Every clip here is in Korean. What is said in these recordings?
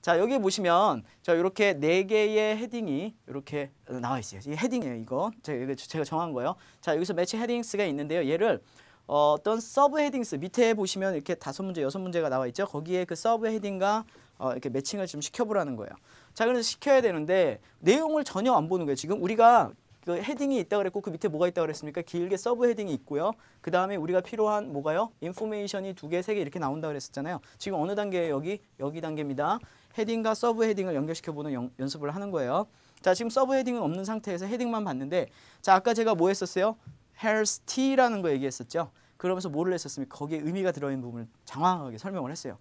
자 여기 보시면 자 이렇게 네 개의 헤딩이 이렇게 나와 있어요. 이 헤딩이에요. 이거 제가, 제가 정한 거예요. 자 여기서 매치 헤딩스가 있는데요. 얘를 어, 어떤 서브 헤딩스 밑에 보시면 이렇게 다섯 문제 여섯 문제가 나와 있죠. 거기에 그 서브 헤딩과 어, 이렇게 매칭을 좀 시켜보라는 거예요. 자 그래서 시켜야 되는데 내용을 전혀 안 보는 거예요. 지금 우리가 그 헤딩이 있다 그랬고 그 밑에 뭐가 있다 그랬습니까? 길게 서브 헤딩이 있고요. 그 다음에 우리가 필요한 뭐가요? 인포메이션이 두 개, 세 개 이렇게 나온다 그랬었잖아요. 지금 어느 단계예요? 여기 여기 단계입니다. 헤딩과 서브 헤딩을 연결시켜 보는 연- 연습을 하는 거예요. 자 지금 서브 헤딩은 없는 상태에서 헤딩만 봤는데 자 아까 제가 뭐 했었어요? Here's T라는 거 얘기했었죠. 그러면서 뭐를 했었습니까? 거기에 의미가 들어있는 부분을 장황하게 설명을 했어요.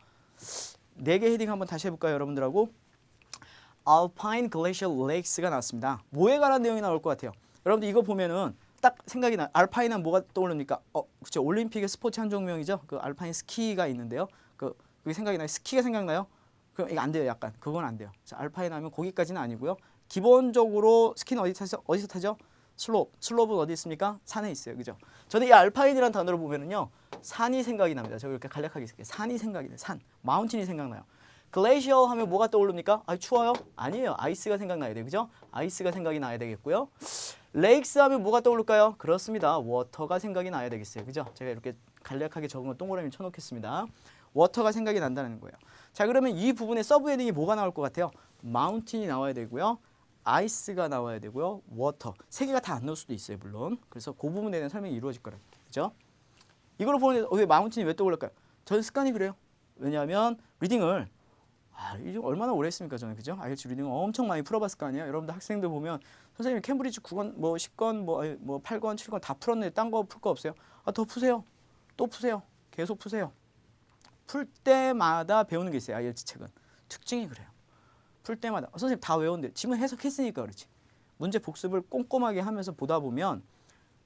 네 개 헤딩 한번 다시 해볼까요, 여러분들하고? Alpine Glacial Lakes가 나왔습니다. 뭐에 관한 내용이 나올 것 같아요? 여러분들 이거 보면은 딱 생각이 나. 알파인은 뭐가 떠오릅니까? 어, 그렇죠. 올림픽의 스포츠 한 종목이죠. 그 알파인 스키가 있는데요. 그 그게 생각이 나요. 스키가 생각나요? 그럼 이거 안 돼요. 약간 그건 안 돼요. 자, 알파인 하면 거기까지는 아니고요. 기본적으로 스키는 어디 타죠? 어디서 타죠? 슬롭. 슬롭은 어디 있습니까? 산에 있어요. 그죠? 저는 이 알파인이라는 단어를 보면은요. 산이 생각이 납니다. 저 이렇게 간략하게 쓸게요. 산이 생각이 나요. 산. 마운틴이 생각나요. 글레이셔 하면 뭐가 떠오릅니까? 아, 추워요? 아니에요. 아이스가 생각나야 돼요. 그죠? 아이스가 생각이 나야 되겠고요. 레이크스 하면 뭐가 떠오를까요? 그렇습니다. 워터가 생각이 나야 되겠어요. 그죠? 제가 이렇게 간략하게 적은 건 동그라미 쳐놓겠습니다. 워터가 생각이 난다는 거예요. 자, 그러면 이 부분에 서브 헤딩이 뭐가 나올 것 같아요? 마운틴이 나와야 되고요. 아이스가 나와야 되고요. 워터. 세 개가 다 안 나올 수도 있어요, 물론. 그래서 그 부분에 대한 설명이 이루어질 거라고. 그죠? 이걸 보는데 어, 왜 마운틴이 왜 떠올릴까요? 저는 습관이 그래요. 왜냐하면 리딩을 아, 이게 얼마나 오래 했습니까, 저는 그죠? IELTS 리딩 엄청 많이 풀어봤을 거 아니에요. 여러분들 학생들 보면 선생님 캠브리지 9권, 뭐 10권, 뭐, 뭐 8권, 7권 다 풀었는데 딴 거 풀 거 없어요? 아, 더 푸세요. 또 푸세요. 계속 푸세요. 풀 때마다 배우는 게 있어요. IELTS 책은 특징이 그래요. 풀 때마다 어, 선생님 다 외웠는데 지금 해석했으니까 그렇지. 문제 복습을 꼼꼼하게 하면서 보다 보면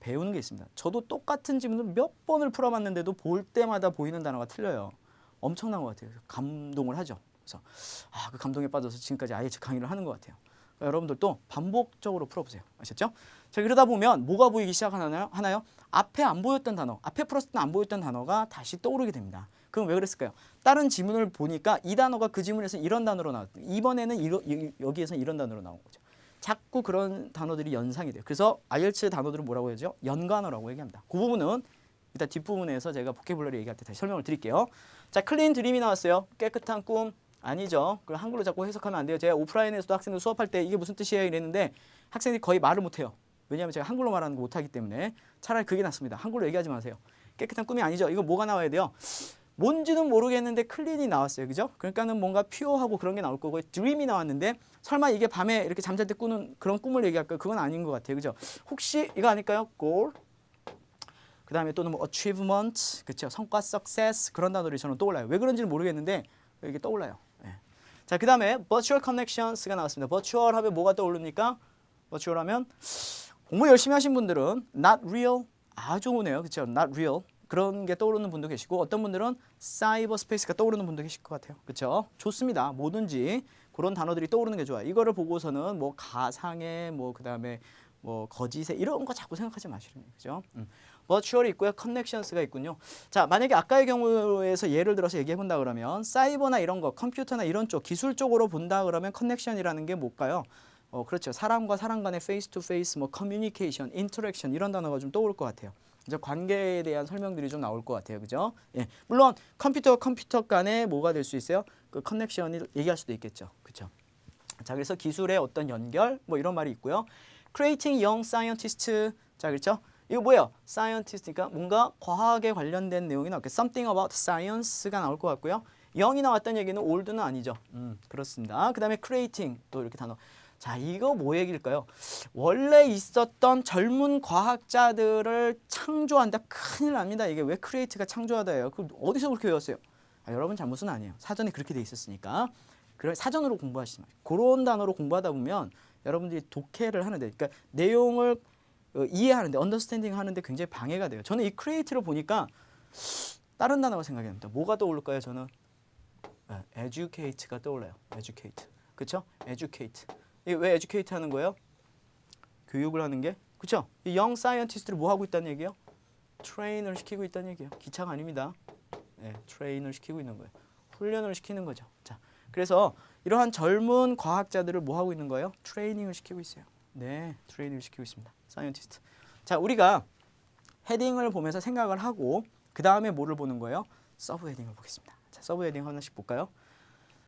배우는 게 있습니다. 저도 똑같은 지문을 몇 번을 풀어봤는데도 볼 때마다 보이는 단어가 틀려요. 엄청난 것 같아요. 감동을 하죠. 그래서 아, 그 감동에 빠져서 지금까지 아예 강의를 하는 것 같아요. 그러니까 여러분들도 반복적으로 풀어보세요. 아셨죠? 자 그러다 보면 뭐가 보이기 시작하나요? 하나요? 앞에 안 보였던 단어, 앞에 풀었을 때 안 보였던 단어가 다시 떠오르게 됩니다. 그럼 왜 그랬을까요? 다른 지문을 보니까 이 단어가 그 지문에서 이런 단어로 나왔. 이번에는 이러, 이- 여기에서 이런 단어로 나온 거죠. 자꾸 그런 단어들이 연상이 돼요. 그래서 IELTS 단어들은 뭐라고 하죠? 연관어라고 얘기합니다. 그 부분은 일단 뒷부분에서 제가 보케블러리 얘기할 때 다시 설명을 드릴게요. 자, 클린 드림이 나왔어요. 깨끗한 꿈 아니죠. 그걸 한글로 자꾸 해석하면 안 돼요. 제가 오프라인에서도 학생들 수업할 때 이게 무슨 뜻이에요 이랬는데 학생들이 거의 말을 못 해요. 왜냐하면 제가 한글로 말하는 거 못하기 때문에 차라리 그게 낫습니다. 한글로 얘기하지 마세요. 깨끗한 꿈이 아니죠. 이거 뭐가 나와야 돼요? 뭔지는 모르겠는데 클린이 나왔어요. 그죠? 그러니까는 뭔가 퓨어하고 그런 게 나올 거고 드림이 나왔는데 설마 이게 밤에 이렇게 잠잘 때 꾸는 그런 꿈을 얘기할까요? 그건 아닌 것 같아요. 그죠? 혹시 이거 아닐까요? goal 그 다음에 또는 뭐 achievement, 그렇죠? 성과, success 그런 단어들이 저는 떠올라요. 왜 그런지는 모르겠는데 이게 떠올라요. 예. 자, 그 다음에 virtual connections가 나왔습니다. virtual 하면 뭐가 떠오릅니까? virtual 하면 공부 열심히 하신 분들은 not real 아주 오네요. 그렇죠? not real 그런 게 떠오르는 분도 계시고 어떤 분들은 사이버 스페이스가 떠오르는 분도 계실 것 같아요. 그렇죠? 좋습니다. 뭐든지 그런 단어들이 떠오르는 게 좋아요. 이거를 보고서는 뭐 가상의 뭐 그다음에 뭐 거짓의 이런 거 자꾸 생각하지. 그죠? 음. 버추얼이 있고요. 커넥션스가 있군요. 자, 만약에 아까의 경우에서 예를 들어서 얘기해 본다 그러면 사이버나 이런 거, 컴퓨터나 이런 쪽 기술 쪽으로 본다 그러면 커넥션이라는 게 뭘까요? 어, 그렇죠. 사람과 사람 간의 페이스 투 페이스 뭐 커뮤니케이션, 인터랙션 이런 단어가 좀 떠오를 것 같아요. 이제 관계에 대한 설명들이 좀 나올 것 같아요. 그죠? 예. 물론 컴퓨터와 컴퓨터 간에 뭐가 될 수 있어요? 그 커넥션을 얘기할 수도 있겠죠. 그렇죠? 자, 그래서 기술의 어떤 연결 뭐 이런 말이 있고요. Creating young scientist. 자, 그렇죠? 이거 뭐예요? scientist니까 뭔가 과학에 관련된 내용이 나올게 something about science가 나올 것 같고요. young이 나왔다는 얘기는 old는 아니죠. 음, 그렇습니다. 그 다음에 creating 또 이렇게 단어. 자, 이거 뭐 얘기일까요? 원래 있었던 젊은 과학자들을 창조한다. 큰일 납니다. 이게 왜 create가 창조하다예요? 그 어디서 그렇게 외웠어요? 아, 여러분 잘못은 아니에요. 사전에 그렇게 돼 있었으니까. 그래 사전으로 공부하시지 마세요. 그런 단어로 공부하다 보면 여러분들이 독해를 하는데, 그러니까 내용을 어, 이해하는데, 언더스탠딩 하는데 굉장히 방해가 돼요. 저는 이 크리에이트를 보니까 다른 단어가 생각이 납니다. 뭐가 떠오를까요? 저는 네, educate가 떠올라요. educate. 그렇죠? educate. 이게 왜 educate 하는 거예요? 교육을 하는 게 그렇죠? 이 young scientist를 뭐 하고 있다는 얘기예요? 트레인을 시키고 있다는 얘기예요. 기차가 아닙니다. 네, 트레인을 시키고 있는 거예요. 훈련을 시키는 거죠. 자, 그래서 이러한 젊은 과학자들을 뭐 하고 있는 거예요? 트레이닝을 시키고 있어요. 네, 트레이닝을 시키고 있습니다. 사이언티스트. 자, 우리가 헤딩을 보면서 생각을 하고 그 다음에 뭐를 보는 거예요? 서브 헤딩을 보겠습니다. 자, 서브 헤딩 하나씩 볼까요?